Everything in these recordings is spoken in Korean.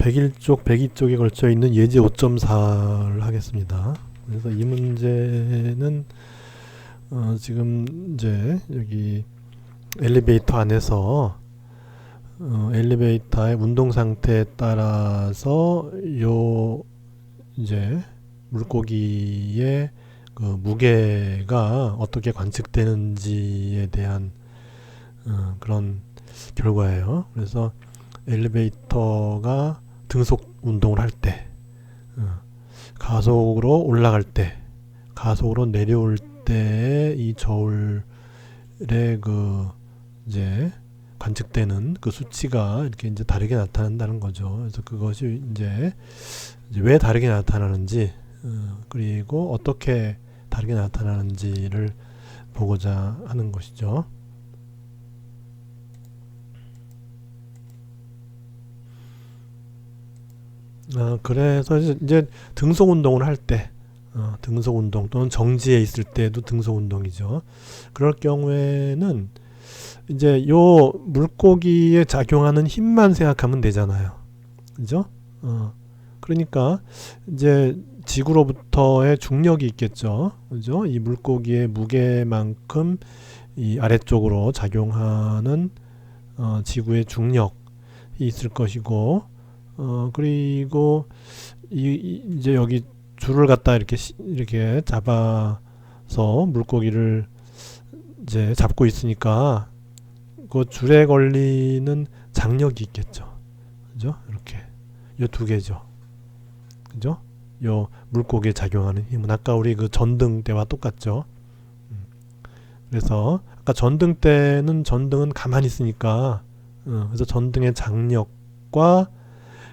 101쪽, 102쪽에 걸쳐 있는 예제 5.4를 하겠습니다. 그래서 이 문제는 어, 지금 이제 여기 엘리베이터 안에서 어, 엘리베이터의 운동 상태에 따라서 요 이제 물고기의 그 무게가 어떻게 관측되는지에 대한 어, 그런 결과예요. 그래서 엘리베이터가 등속 운동을 할 때, 어, 가속으로 올라갈 때, 가속으로 내려올 때의 이 저울의 그 이제 관측되는 그 수치가 이렇게 이제 다르게 나타난다는 거죠. 그래서 그것이 이제, 이제 왜 다르게 나타나는지, 어, 그리고 어떻게 다르게 나타나는지를 보고자 하는 것이죠. 아, 그래서 이제- 등속 운동을 할 때, 어, 등속 운동 또는 정지해 있을 때도 등속 운동이죠. 그럴 경우에는 이제 요 물고기에 작용하는 힘만 생각하면 되잖아요. 그죠? 어, 그러니까 이제 지구로부터의 중력이 있겠죠. 그죠? 이 물고기의 무게만큼 이 아래쪽으로 작용하는 어, 지구의 중력이 있을 것이고 어 그리고 이, 이 이제 여기 줄을 갖다 이렇게 시- 이렇게 잡아서 물고기를 이제 잡고 있으니까 그 줄에 걸리는 장력이 있겠죠. 그죠? 이렇게 요 두 개죠. 그죠? 요 물고기에 작용하는 힘은 아까 우리 그 전등 때와 똑같죠. 음. 그래서 아까 전등 때는 전등은 가만히 있으니까 어, 그래서 전등의 장력과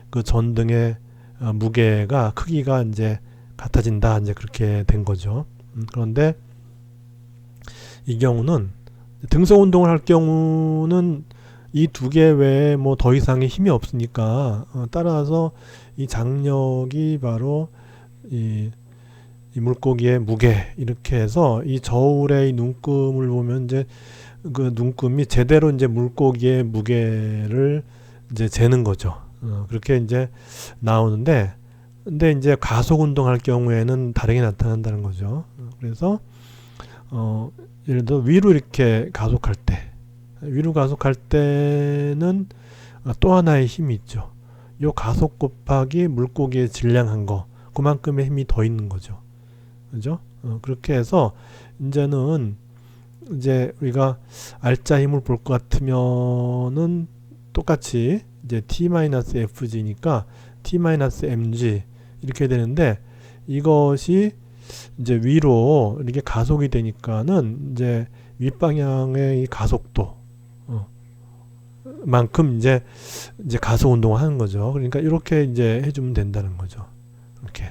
그 전등의 어, 무게가 크기가 이제 같아진다 이제 그렇게 된 거죠. 음, 그런데 이 경우는 등속 운동을 할 경우는 이 두 개 외에 뭐 더 이상의 힘이 없으니까 어, 따라서 이 장력이 바로 이, 이 물고기의 무게 이렇게 해서 이 저울의 이 눈금을 보면 이제 그 눈금이 제대로 이제 물고기의 무게를 이제 재는 거죠. 어, 그렇게 이제 나오는데 근데 이제 가속 운동할 경우에는 다르게 나타난다는 거죠. 어, 그래서 어 예를 들어 위로 이렇게 가속할 때 위로 가속할 때는 어, 또 하나의 힘이 있죠. 요 가속 곱하기 물고기의 질량한 거 그만큼의 힘이 더 있는 거죠. 그죠? 어, 그렇게 해서 이제는 이제 우리가 알짜 힘을 볼 것 같으면은 똑같이 이제 t-fg니까 t-mg 이렇게 되는데 이것이 이제 위로 이렇게 가속이 되니까는 이제 윗방향의 이 가속도 어, 만큼 이제 이제 가속 운동을 하는 거죠. 그러니까 이렇게 이제 해주면 된다는 거죠. 이렇게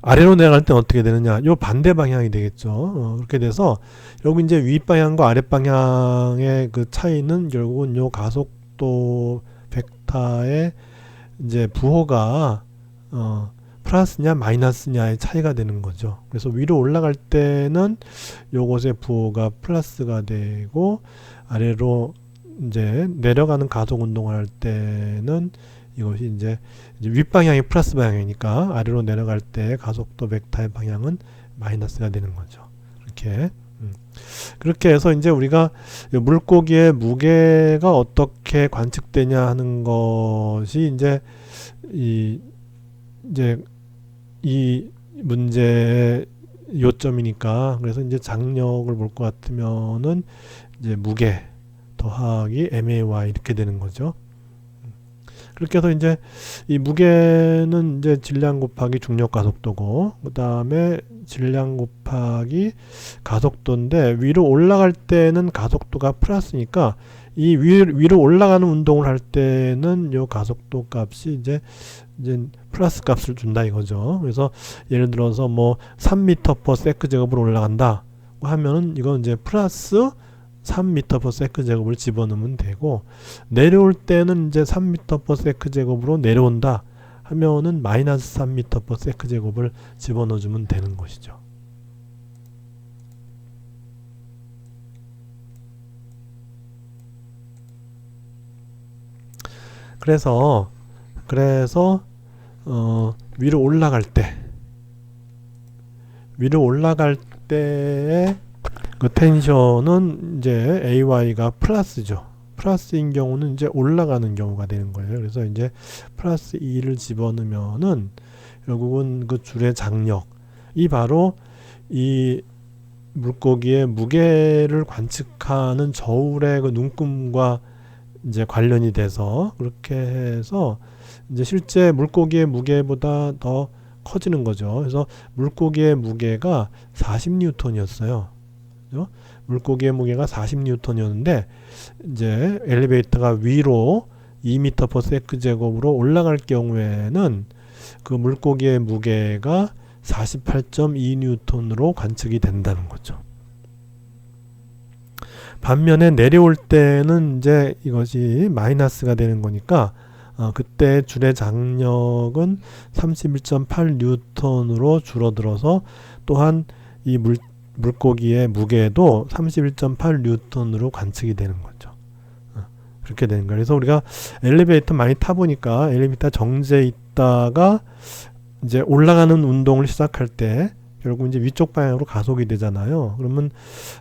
아래로 내려갈 때 어떻게 되느냐? 요 반대 방향이 되겠죠. 어, 그렇게 돼서 여기 이제 윗 방향과 아랫 방향의 그 차이는 결국은 요 가속 도 벡터의 이제 부호가 어 플러스냐 마이너스냐의 차이가 되는 거죠. 그래서 위로 올라갈 때는 요것의 부호가 플러스가 되고 아래로 이제 내려가는 가속 운동을 할 때는 이것이 이제 윗방향이 플러스 방향이니까 아래로 내려갈 때 가속도 벡터의 방향은 마이너스가 되는 거죠. 이렇게 음. 그렇게 해서 이제 우리가 이 물고기의 무게가 어떻게 관측되냐 하는 것이 이제 이 이제 이 문제의 요점이니까 그래서 이제 장력을 볼 것 같으면은 이제 무게 더하기 MAY 이렇게 되는 거죠. 그렇게 해서 이제 이 무게는 이제 질량 곱하기 중력 가속도고 그 다음에 질량 곱하기 가속도인데 위로 올라갈 때는 가속도가 플러스니까 이 위, 위로 올라가는 운동을 할 때는 요 가속도 값이 이제 이제 플러스 값을 준다 이거죠. 그래서 예를 들어서 뭐 3m per 세크 제곱으로 올라간다 하면은 이건 이제 플러스 3m per 세크 제곱을 집어넣으면 되고 내려올 때는 이제 3m per 세크 제곱으로 내려온다 하면은 마이너스 3m per 세크 제곱을 집어넣어 주면 되는 것이죠. 그래서 그래서 어, 위로 올라갈 때 위로 올라갈 때의 그 텐션은 이제 AY가 플러스죠. 플러스인 경우는 이제 올라가는 경우가 되는 거예요. 그래서 이제 플러스 2를 집어넣으면은 결국은 그 줄의 장력 이 바로 이 물고기의 무게를 관측하는 저울의 그 눈금과 이제 관련이 돼서 그렇게 해서 이제 실제 물고기의 무게보다 더 커지는 거죠. 그래서 물고기의 무게가 40 뉴턴이었어요. 그죠? 물고기의 무게가 40뉴턴이었는데 이제 엘리베이터가 위로 2m/s 제곱으로 올라갈 경우에는 그 물고기의 무게가 48.2뉴턴으로 관측이 된다는 거죠. 반면에 내려올 때는 이제 이것이 마이너스가 되는 거니까 어, 그때 줄의 장력은 31.8 뉴턴으로 줄어들어서 또한 이 물, 물고기의 무게도 31.8 뉴턴으로 관측이 되는 거죠. 어, 그렇게 되는 거예요. 그래서 우리가 엘리베이터 많이 타보니까 엘리베이터 정지에 있다가 이제 올라가는 운동을 시작할 때 결국 이제 위쪽 방향으로 가속이 되잖아요. 그러면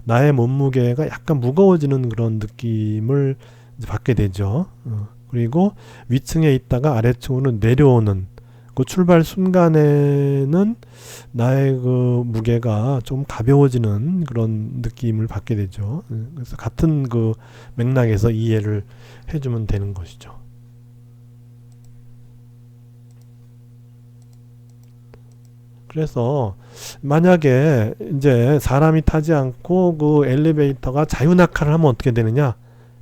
나의 몸무게가 약간 무거워지는 그런 느낌을 받게 되죠. 어. 그리고 위층에 있다가 아래층으로 내려오는 그 출발 순간에는 나의 그 무게가 좀 가벼워지는 그런 느낌을 받게 되죠. 그래서 같은 그 맥락에서 이해를 해주면 되는 것이죠. 그래서 만약에 이제 사람이 타지 않고 그 엘리베이터가 자유낙하를 하면 어떻게 되느냐?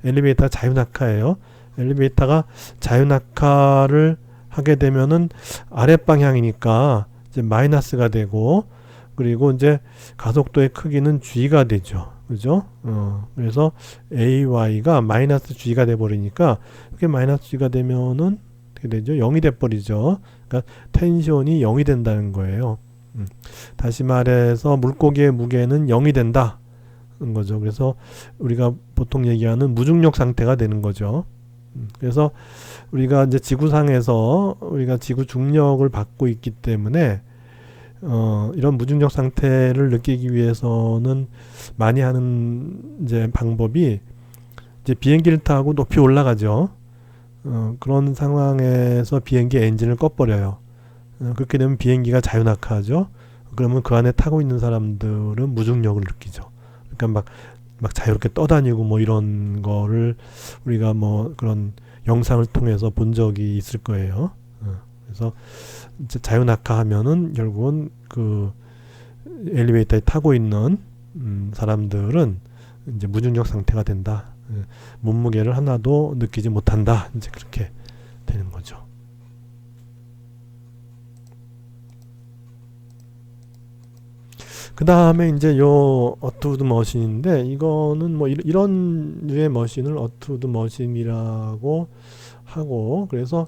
엘리베이터가 자유낙하예요. 엘리베이터가 자유낙하를 하게 되면은 아랫방향이니까 이제 마이너스가 되고 그리고 이제 가속도의 크기는 g가 되죠. 그죠? 어, 그래서 AY가 마이너스 g가 돼 버리니까 이게 마이너스 g가 되면은 어떻게 되죠? 0이 돼 버리죠. 그러니까 텐션이 0이 된다는 거예요. 음. 다시 말해서 물고기의 무게는 0이 된다. 는 거죠. 그래서 우리가 보통 얘기하는 무중력 상태가 되는 거죠. 그래서 우리가 이제 지구상에서 우리가 지구 중력을 받고 있기 때문에 어, 이런 무중력 상태를 느끼기 위해서는 많이 하는 이제 방법이 이제 비행기를 타고 높이 올라가죠. 어, 그런 상황에서 비행기 엔진을 꺼버려요. 어, 그렇게 되면 비행기가 자유낙하죠. 그러면 그 안에 타고 있는 사람들은 무중력을 느끼죠. 그러니까 막 막 자유롭게 떠다니고 뭐 이런 거를 우리가 뭐 그런 영상을 통해서 본 적이 있을 거예요. 어, 그래서 이제 자유낙하하면은 결국은 그 엘리베이터에 타고 있는 음, 사람들은 이제 무중력 상태가 된다. 예, 몸무게를 하나도 느끼지 못한다. 이제 그렇게 되는 거죠. 그 다음에 이제 요 어투드 머신인데 이거는 뭐 이 런 류의 머신을 어투드 머신이라고 하고 그래서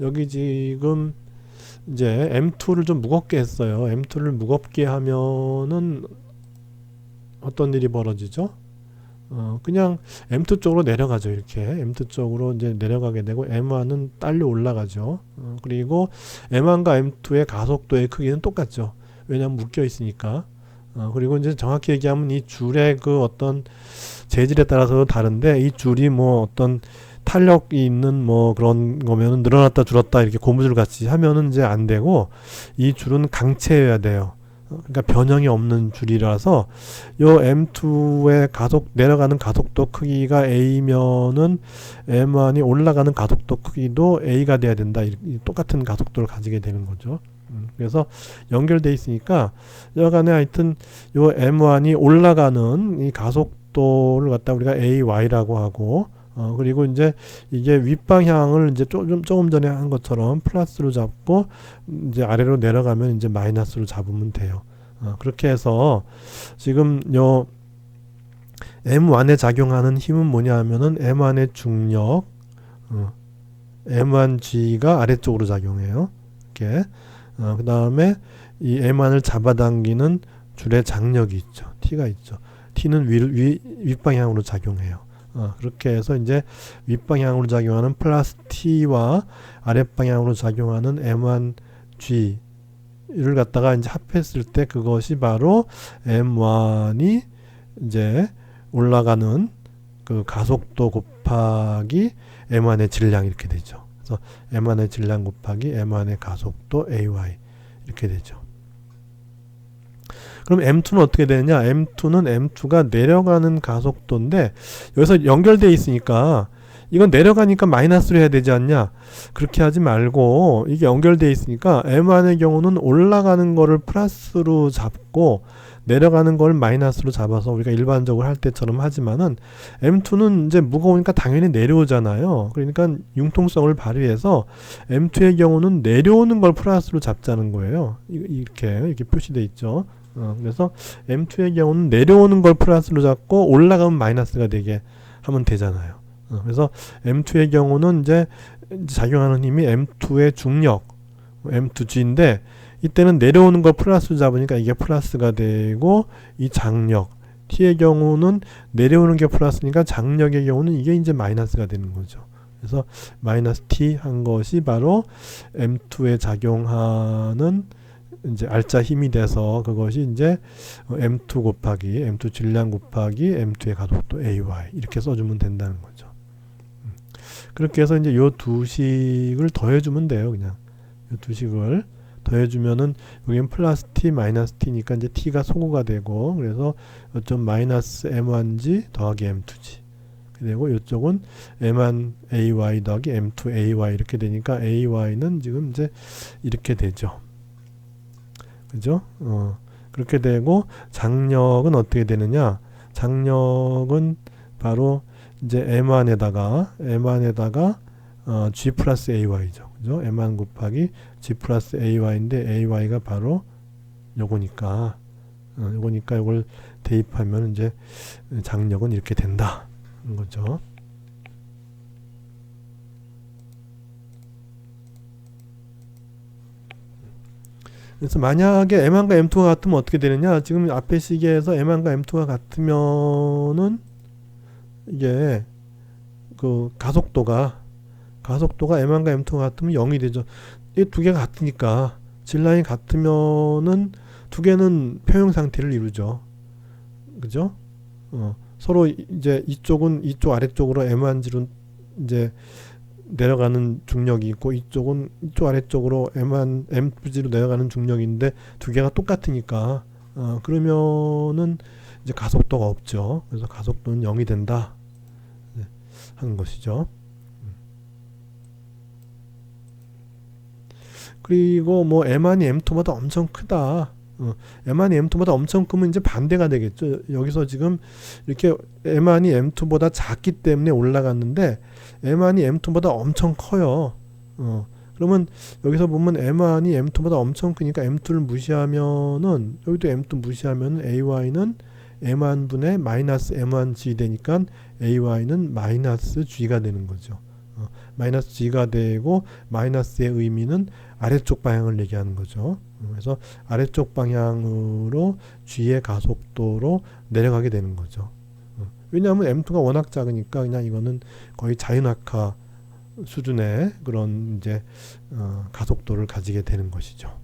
여기 지금 이제 M2를 좀 무겁게 했어요. M2를 무겁게 하면은 어떤 일이 벌어지죠? 어, 그냥 M2 쪽으로 내려가죠. 이렇게 M2 쪽으로 이제 내려가게 되고 M1은 딸려 올라가죠. 어, 그리고 M1과 M2의 가속도의 크기는 똑같죠. 왜냐하면 묶여 있으니까. 어, 그리고 이제 정확히 얘기하면 이 줄의 그 어떤 재질에 따라서 다른데 이 줄이 뭐 어떤 탄력이 있는 뭐 그런 거면은 늘어났다 줄었다 이렇게 고무줄 같이 하면은 이제 안 되고 이 줄은 강체여야 돼요. 어, 그러니까 변형이 없는 줄이라서 요 M2의 가속 내려가는 가속도 크기가 A면은 M1이 올라가는 가속도 크기도 A가 돼야 된다. 똑같은 가속도를 가지게 되는 거죠. 음, 그래서 연결돼 있으니까 여간에 하여튼 요 M1이 올라가는 이 가속도를 갖다 우리가 AY라고 하고 어 그리고 이제 이게 윗방향을 이제 조금 조금 전에 한 것처럼 플러스로 잡고 이제 아래로 내려가면 이제 마이너스로 잡으면 돼요. 어 그렇게 해서 지금 요 M1에 작용하는 힘은 뭐냐 하면은 M1의 중력 어 M1G가 아래쪽으로 작용해요. 이렇게 어, 그 다음에 이 M1을 잡아당기는 줄의 장력이 있죠. T가 있죠. T는 위, 위, 윗방향으로 작용해요. 어, 그렇게 해서 이제 윗방향으로 작용하는 플러스 t와 아랫방향으로 작용하는 m1g를 갖다가 이제 합했을 때 그것이 바로 m1이 이제 올라가는 그 가속도 곱하기 m1의 질량 이렇게 되죠. 그래서 m1의 질량 곱하기 m1의 가속도 ay 이렇게 되죠. 그럼 M2는 어떻게 되느냐? M2는 M2가 내려가는 가속도인데 여기서 연결돼 있으니까 이건 내려가니까 마이너스로 해야 되지 않냐? 그렇게 하지 말고 이게 연결돼 있으니까 M1의 경우는 올라가는 거를 플러스로 잡고 내려가는 걸 마이너스로 잡아서 우리가 일반적으로 할 때처럼 하지만은 M2는 이제 무거우니까 당연히 내려오잖아요. 그러니까 융통성을 발휘해서 M2의 경우는 내려오는 걸 플러스로 잡자는 거예요. 이- 이렇게 이렇게 표시돼 있죠. 어, 그래서 M2의 경우는 내려오는 걸 플러스로 잡고 올라가면 마이너스가 되게 하면 되잖아요. 어, 그래서 M2의 경우는 이제 작용하는 힘이 M2의 중력 M2G인데 이때는 내려오는 걸 플러스로 잡으니까 이게 플러스가 되고 이 장력 T의 경우는 내려오는 게 플러스니까 장력의 경우는 이게 이제 마이너스가 되는 거죠. 그래서 마이너스 T 한 것이 바로 M2에 작용하는 이제 알짜 힘이 돼서 그것이 이제 M2 곱하기 M2 질량 곱하기 M2의 가속도 AY 이렇게 써주면 된다는 거죠. 음. 그렇게 해서 이제 요 두 식을 더해주면 돼요, 그냥 요 두 식을 더해주면은 여기는 플러스 t 마이너스 t니까 이제 t가 소구가 되고 그래서 요점 마이너스 m1g 더하기 m2g 그리고 이쪽은 m1 ay 더하기 m2 ay 이렇게 되니까 ay는 지금 이제 이렇게 되죠. 그죠? 어, 그렇게 되고 장력은 어떻게 되느냐? 장력은 바로 이제 m1에다가 m1에다가 어, g 플러스 ay죠. 그죠? m1 곱하기 g 플러스 ay인데 ay가 바로 요거니까 어, 요거니까 이걸 대입하면 이제 장력은 이렇게 된다. 는 거죠. 그래서 만약에 M1과 M2가 같으면 어떻게 되느냐? 지금 앞에 시계에서 M1과 M2가 같으면은 이게 그 가속도가 가속도가 M1과 M2가 같으면 0이 되죠. 이 두 개가 같으니까 질량이 같으면은 두 개는 평형 상태를 이루죠. 그죠? 어, 서로 이제 이쪽은 이쪽 아래쪽으로 M1G로 이제 내려가는 중력이 있고 이쪽은 이쪽 아래쪽으로 M1 M2G로 내려가는 중력인데 두 개가 똑같으니까 어, 그러면은 이제 가속도가 없죠. 그래서 가속도는 0이 된다 네, 하는 것이죠. 그리고 뭐 M1이 M2보다 엄청 크다. 어, M1이 M2보다 엄청 크면 이제 반대가 되겠죠. 여기서 지금 이렇게 M1이 M2보다 작기 때문에 올라갔는데 M1이 M2보다 엄청 커요. 어, 그러면 여기서 보면 M1이 M2보다 엄청 크니까 M2를 무시하면은 여기도 M2 무시하면 AY는 M1분의 마이너스 M1G 되니까 AY는 마이너스 G가 되는 거죠. 어, 마이너스 G가 되고 마이너스의 의미는 아래쪽 방향을 얘기하는 거죠. 어, 그래서 아래쪽 방향으로 G의 가속도로 내려가게 되는 거죠. 어, 왜냐하면 M2가 워낙 작으니까 그냥 이거는 거의 자연학화 수준의 그런 이제 어, 가속도를 가지게 되는 것이죠.